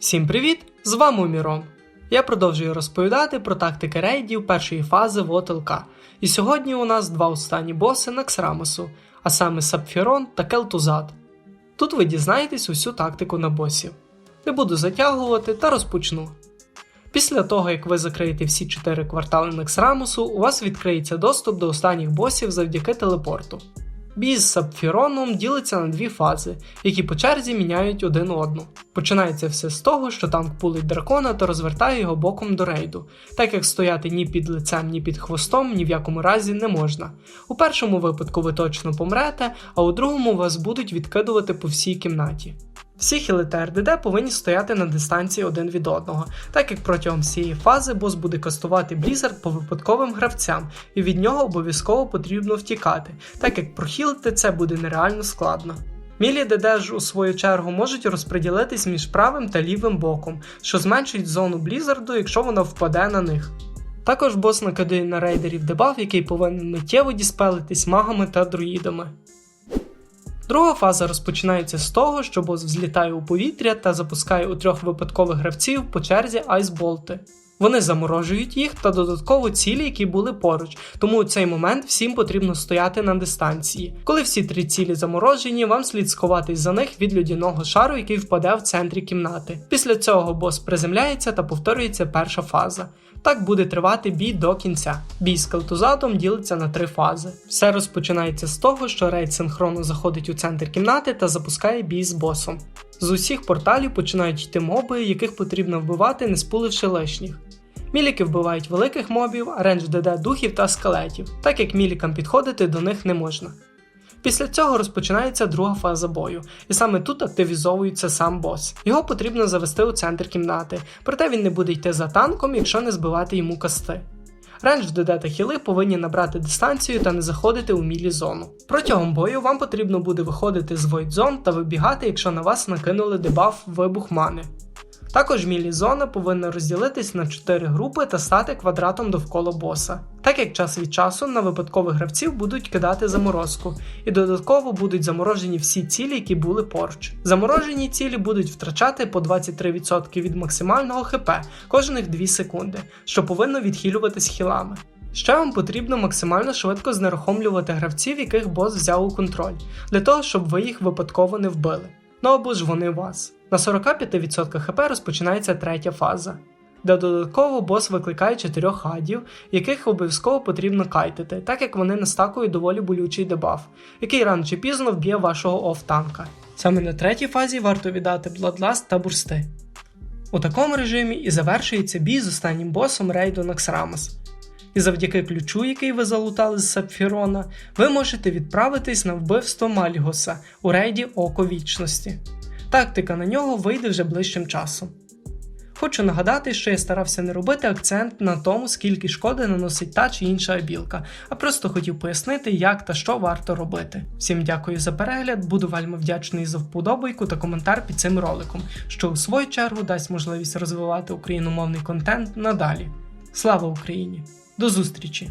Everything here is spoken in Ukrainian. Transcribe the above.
Всім привіт! З вами Мірон. Я продовжую розповідати про тактики рейдів першої фази в. І сьогодні у нас два останні боси на Ксрамосу, а саме Сапфірон та Келтузад. Тут ви дізнаєтесь усю тактику на босів. Не буду затягувати та розпочну. Після того, як ви закриєте всі 4 квартали Нексрамусу, у вас відкриється доступ до останніх босів завдяки телепорту. Бій з Сапфіроном ділиться на дві фази, які по черзі міняють один одну. Починається все з того, що танк пулить дракона та розвертає його боком до рейду, так як стояти ні під лицем, ні під хвостом ні в якому разі не можна. У першому випадку ви точно помрете, а у другому вас будуть відкидувати по всій кімнаті. Всі хілити РДД повинні стояти на дистанції один від одного, так як протягом всієї фази бос буде кастувати Blizzard по випадковим гравцям, і від нього обов'язково потрібно втікати, так як прохілити це буде нереально складно. Мілі ДД ж у свою чергу можуть розподілитись між правим та лівим боком, що зменшить зону Блізарду, якщо вона впаде на них. Також бос накидає на рейдерів дебаф, який повинен миттєво діспелитись магами та друїдами. Друга фаза розпочинається з того, що бос взлітає у повітря та запускає у трьох випадкових гравців по черзі айсболти. Вони заморожують їх та додатково цілі, які були поруч, тому у цей момент всім потрібно стояти на дистанції. Коли всі три цілі заморожені, вам слід сховатись за них від людяного шару, який впаде в центрі кімнати. Після цього бос приземляється та повторюється перша фаза. Так буде тривати бій до кінця. Бій з калтузатом ділиться на три фази. Все розпочинається з того, що рейд синхронно заходить у центр кімнати та запускає бій з босом. З усіх порталів починають йти моби, яких потрібно вбивати, не спуливши лишніх. Міліки вбивають великих мобів, а рендж ДД духів та скелетів, так як мілікам підходити до них не можна. Після цього розпочинається друга фаза бою, і саме тут активізовується сам бос. Його потрібно завести у центр кімнати, проте він не буде йти за танком, якщо не збивати йому кости. Рендж ДД та хіли повинні набрати дистанцію та не заходити у мілі зону. Протягом бою вам потрібно буде виходити з Zone та вибігати, якщо на вас накинули дебаф вибух мани. Також мілі-зона повинна розділитись на 4 групи та стати квадратом довкола боса, так як час від часу на випадкових гравців будуть кидати заморозку, і додатково будуть заморожені всі цілі, які були поруч. Заморожені цілі будуть втрачати по 23% від максимального ХП кожних 2 секунди, що повинно відхилюватись хілами. Ще вам потрібно максимально швидко знерухомлювати гравців, яких бос взяв у контроль, для того, щоб ви їх випадково не вбили. Ну або ж вони вас. На 45% хп розпочинається третя фаза, де додатково бос викликає 4 гадів, яких обов'язково потрібно кайтити, так як вони настакують доволі болючий дебаф, який рано чи пізно вб'є вашого оф-танка. Саме на третій фазі варто віддати Bloodlust та бурсти. У такому режимі і завершується бій з останнім босом рейду Наксрамос. І завдяки ключу, який ви залутали з Сапфірона, ви можете відправитись на вбивство Мальгоса у рейді Око Вічності. Тактика на нього вийде вже ближчим часом. Хочу нагадати, що я старався не робити акцент на тому, скільки шкоди наносить та чи інша абілка, а просто хотів пояснити, як та що варто робити. Всім дякую за перегляд, буду вельми вдячний за вподобайку та коментар під цим роликом, що у свою чергу дасть можливість розвивати україномовний контент надалі. Слава Україні! До зустрічі!